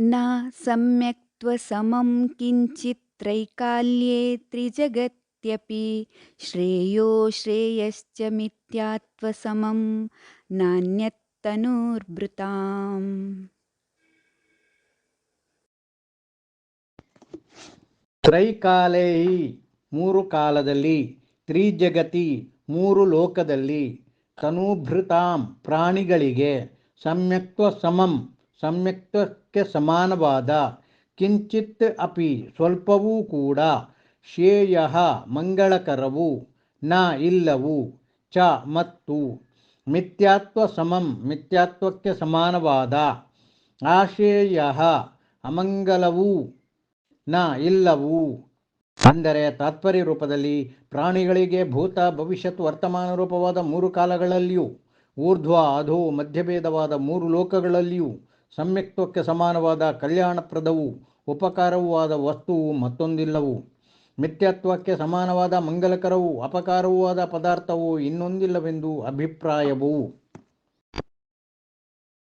न सम्यक्त्वसमं किञ्चित्त्रैकाल्ये त्रिजगत्यपि श्रेयो श्रेयश्च मिथ्यात्वसमं नान्यत्तनुर्भृताम् ತ್ರೈಕಾಲೇಯಿ ಮೂರು ಕಾಲದಲ್ಲಿ ತ್ರಿಜಗತಿ ಮೂರು ಲೋಕದಲ್ಲಿ ತನುಭೃತಾಂ ಪ್ರಾಣಿಗಳಿಗೆ ಸಮ್ಯಕ್ತ್ವ ಸಮಂ ಸಮ್ಯಕ್ತ್ವಕ್ಕೆ ಸಮಾನವಾದ. ಕಿಂಚಿತ್ ಅಪಿ ಸ್ವಲ್ಪವೂ ಕೂಡ. ಶ್ರೇಯ ಮಂಗಳಕರವು. ನ ಇಲ್ಲವು. ಚ ಮತ್ತು. ಮಿಥ್ಯಾತ್ವ ಸಮಂ. ಮಿಥ್ಯಾತ್ವಕ್ಕೆ ಸಮಾನವಾದ. ಆಶೇಯ ಅಮಂಗಲವೂ. ನ ಇಲ್ಲವು. ಅಂದರೆ ತಾತ್ಪರ್ಯ ರೂಪದಲ್ಲಿ ಪ್ರಾಣಿಗಳಿಗೆ ಭೂತ, ಭವಿಷ್ಯತ್, ವರ್ತಮಾನ ರೂಪವಾದ ಮೂರು ಕಾಲಗಳಲ್ಲಿಯೂ, ಊರ್ಧ್ವ, ಅಧೋ, ಮಧ್ಯಭೇದವಾದ ಮೂರು ಲೋಕಗಳಲ್ಲಿಯೂ ಸಮ್ಯಕ್ತ್ವಕ್ಕೆ ಸಮಾನವಾದ ಕಲ್ಯಾಣಪ್ರದವು ಉಪಕಾರವೂ ಆದ ವಸ್ತುವು ಮತ್ತೊಂದಿಲ್ಲವು. ಮಿಥ್ಯತ್ವಕ್ಕೆ ಸಮಾನವಾದ ಮಂಗಲಕರವೂ ಅಪಕಾರವೂ ಆದ ಪದಾರ್ಥವು ಇನ್ನೊಂದಿಲ್ಲವೆಂದು ಅಭಿಪ್ರಾಯವು.